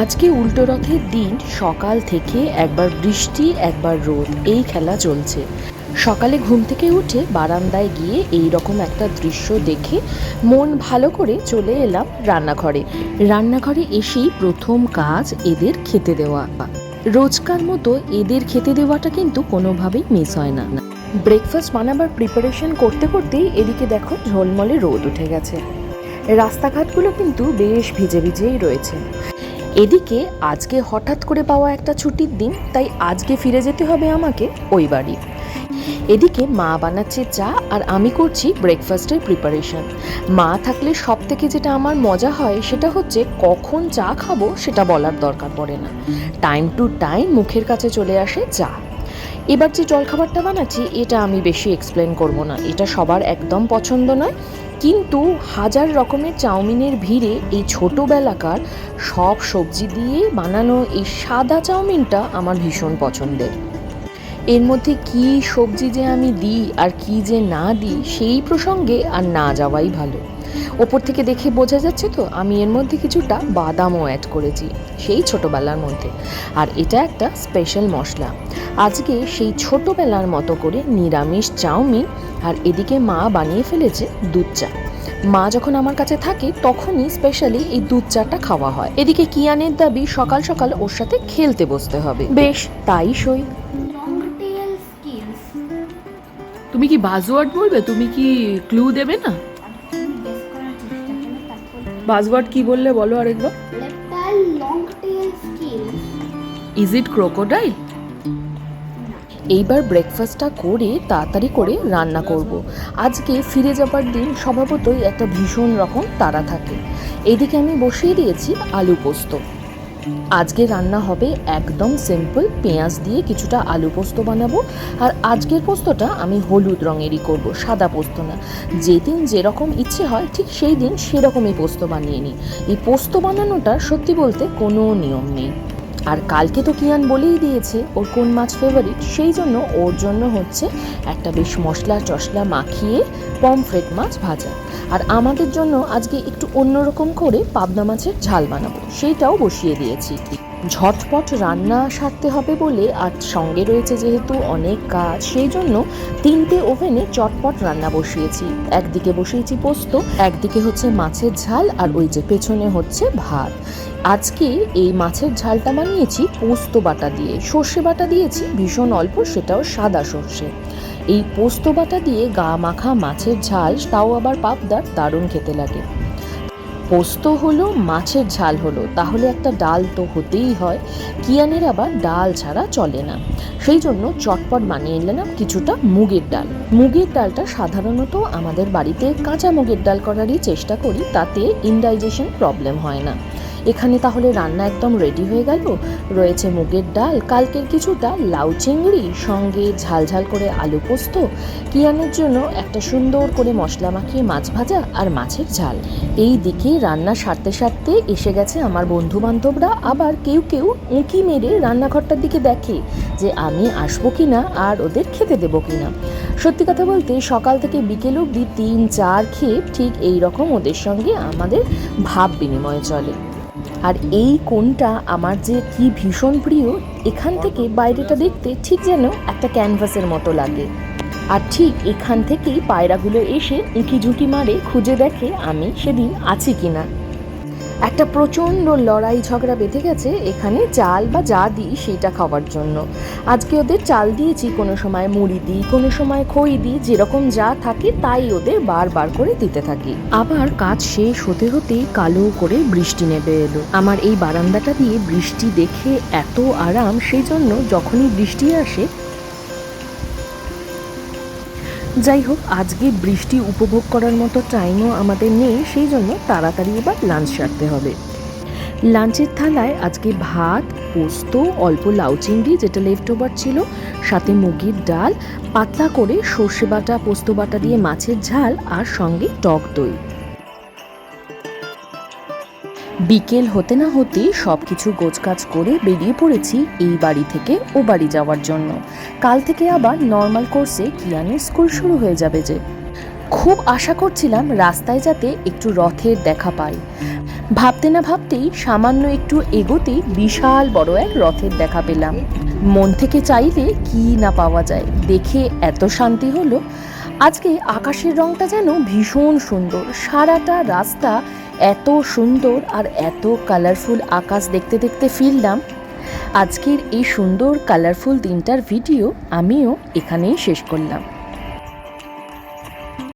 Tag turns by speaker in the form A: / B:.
A: আজকে উল্টো রথের দিন, সকাল থেকে একবার বৃষ্টি, একবার রোদ, এই খেলা চলছে। সকালে ঘুম থেকে উঠে বারান্দায় গিয়ে এই রকম একটা দৃশ্য দেখে মন ভালো করে চলে এলাম রান্নাঘরে। রান্নাঘরে এসেই প্রথম কাজ এদের খেতে দেওয়া। রোজকার মতো এদের খেতে দেওয়াটা কিন্তু কোনোভাবেই মিস হয় না। ব্রেকফাস্ট বানাবার প্রিপারেশন করতে করতেই এদিকে দেখো ঝলমলে রোদ উঠে গেছে। রাস্তাঘাটগুলো কিন্তু বেশ ভিজে ভিজেই রয়েছে। এদিকে আজকে হঠাৎ করে পাওয়া একটা ছুটির দিন, তাই আজকে ফিরে যেতে হবে আমাকে ওই বাড়ি। এদিকে মা বানাচ্ছে চা আর আমি করছি ব্রেকফাস্টের প্রিপারেশন মা থাকলে সব থেকে যেটা আমার মজা হয় সেটা হচ্ছে কখন চা খাব সেটা বলার দরকার পড়ে না। টাইম টু টাইম মুখের কাছে চলে আসে চা। এবার যে জলখাবারটা বানাচ্ছি, এটা আমি বেশি এক্সপ্লেন করব না। এটা সবার একদম পছন্দ নয়। কিন্তু হাজার রকমের চাউমিনের ভিড়ে এই ছোটোবেলাকার সব সবজি দিয়ে বানানো এই সাদা চাউমিনটা আমার ভীষণ পছন্দের। এর মধ্যে কি সবজি যে আমি দিই আর কি যে না দিই, সেই প্রসঙ্গে আর না যাওয়াই ভালো। ওপর থেকে দেখে বোঝা যাচ্ছে তো, আমি এর মধ্যে কিছুটা বাদামও অ্যাড করেছি, সেই ছোটোবেলার মধ্যে। আর এটা একটা স্পেশাল মশলা। আজকে সেই ছোটোবেলার মতো করে নিরামিষ চাউমিন আর এদিকে মা বানিয়ে ফেলেছে দুধ চা। মা যখন আমার কাছে থাকে, তখনই স্পেশালি এই দুধ চাটা খাওয়া হয়। এদিকে কিয়ানের দাবি সকাল সকাল ওর সাথে খেলতে বসতে হবে। বেশ, তাই সই।
B: তুমি কি বাজওয়ার্ড বলবে? তুমি কি ক্লু দেবে না? বাজওয়ার্ড কি বললে বলো আরেকবার। ইজ ইট ক্রোকোডাইল
A: এইবার ব্রেকফাস্টটা করে তাড়াতাড়ি করে রান্না করব। আজকে ফিরে যাবার দিন স্বভাবতই একটা ভীষণ রকম তাড়া থাকে। এদিকে আমি বসিয়ে দিয়েছি আলু পোস্ত। আজকে রান্না হবে একদম সিম্পল পেঁয়াজ দিয়ে কিছুটা আলু পোস্ত বানাবো। আর আজকের পোস্তটা আমি হলুদ রঙেরই করব, সাদা পোস্ত না। যেদিন যেরকম ইচ্ছে হয়, ঠিক সেই দিন সেরকমই পোস্ত বানিয়ে নিই। এই পোস্ত বানানোটা সত্যি বলতে কোনো নিয়ম নেই। আর কালকে তো কিয়ান বলেই দিয়েছে ওর কোন মাছ ফেভারিট সেই জন্য ওর জন্য হচ্ছে একটা বেশ মশলা টসলা মাখিয়ে পমফ্রেট মাছ ভাজা। আর আমাদের জন্য আজকে একটু অন্যরকম করে পাবনা মাছের ঝাল বানাবো, সেইটাও বসিয়ে দিয়েছি। ঝটপট রান্না সারতে হবে বলে আর সঙ্গে রয়েছে যেহেতু অনেক কাজ, সেই জন্য তিনটে ওভেনে চটপট রান্না বসিয়েছি। একদিকে বসিয়েছি পোস্ত, একদিকে হচ্ছে মাছের ঝাল আর ওই যে পেছনে হচ্ছে ভাত। আজকে এই মাছের ঝালটা বানিয়েছি পোস্ত বাটা দিয়ে। সর্ষে বাটা দিয়েছি, ভীষণ অল্প, সেটাও সাদা সর্ষে। এই পোস্ত বাটা দিয়ে গা মাখা মাছের ঝাল, তাও আবার পাবদার দারুণ খেতে লাগে। পোস্ত হলো, মাছের ঝাল হলো। তাহলে একটা ডাল তো হতেই হয়। কিয়ানের আবার ডাল ছাড়া চলে না। সেই জন্য চটপট বানিয়ে নিলাম কিছুটা মুগের ডাল। মুগের ডালটা সাধারণত আমাদের বাড়িতে কাঁচা মুগের ডাল করারই চেষ্টা করি, তাতে ইনডাইজেশন প্রবলেম হয় না। এখানে তাহলে রান্না একদম রেডি হয়ে গেল। রয়েছে মুগের ডাল, কালকের কিছুটা লাউ চিংড়ি, সঙ্গে ঝাল ঝাল করে আলু পোস্ত, কিয়ানের জন্য একটা সুন্দর করে মশলা মাখিয়ে মাছ ভাজা আর মাছের ঝাল। এই দিকে রান্না সারতে সারতে এসে গেছে আমার বন্ধু বান্ধবরা আবার কেউ কেউ উঁকি মেরে রান্নাঘরটার দিকে দেখে যে আমি আসব কিনা আর ওদের খেতে দেবো কিনা। সত্যি কথা বলতে সকাল থেকে বিকেল অবধি তিন, চার খেয়ে ঠিক এই রকম ওদের সঙ্গে আমাদের ভাব বিনিময় চলে। আর এই কোণটা আমার যে কি ভীষণ প্রিয়, এখান থেকে বাইরেটা দেখতে ঠিক যেন একটা ক্যানভাসের মতো লাগে। আর ঠিক এখান থেকেই পায়রাগুলো এসে উঁকি ঝুঁকি মারে খুঁজে দেখে আমি সেদিন আছি কিনা। একটা প্রচণ্ড লড়াই ঝগড়া বেঁধে গেছে, এখানে চাল বা যা দিই সেটা খাওয়ার জন্য। আজকে ওদের চাল দিয়েছি, কোনো সময় মুড়ি দিই, কোনো সময় খই দিই, যেরকম যা থাকে তাই ওদের বারবার করে দিতে থাকি। আবার কাজ শেষ হতে হতেই কালো করে বৃষ্টি নেমে এলো। আমার এই বারান্দাটা দিয়ে বৃষ্টি দেখে এত আরাম সেই জন্য যখনই বৃষ্টি আসে যাই হোক আজকে বৃষ্টি উপভোগ করার মতো টাইমও আমাদের নেই, সেই জন্য তাড়াতাড়ি এবার লাঞ্চ সারতে হবে। লাঞ্চের থালায় আজকে ভাত, পোস্ত, অল্প লাউ চিংড়ি, যেটা লেফট ওভার ছিল, সাথে মুগির ডাল, পাতলা করে সর্ষে বাটা, পোস্ত বাটা দিয়ে মাছের ঝাল, আর সঙ্গে টক দই। বিকেল হতে না হতেই সব কিছু গোছকাজ করে বেরিয়ে পড়েছি এই বাড়ি থেকে ও বাড়ি যাওয়ার জন্য। কাল থেকে আবার নর্মাল কোর্সে কিয়ানের স্কুল শুরু হয়ে যাবে যে। খুব আশা করছিলাম রাস্তায় যাতে একটু রথের দেখা পাই। ভাবতে না ভাবতেই সামান্য একটু এগোতেই বিশাল বড় এক রথের দেখা পেলাম। মন থেকে চাইলে কি না পাওয়া যায়, দেখে এত শান্তি হলো। আজকে আকাশের রংটা যেন ভীষণ সুন্দর, সারাটা রাস্তা এত সুন্দর আর এত কালারফুল আকাশ দেখতে দেখতে ফিরলাম। আজকের এই সুন্দর কালারফুল দিনটার ভিডিও আমিও এখানেই শেষ করলাম।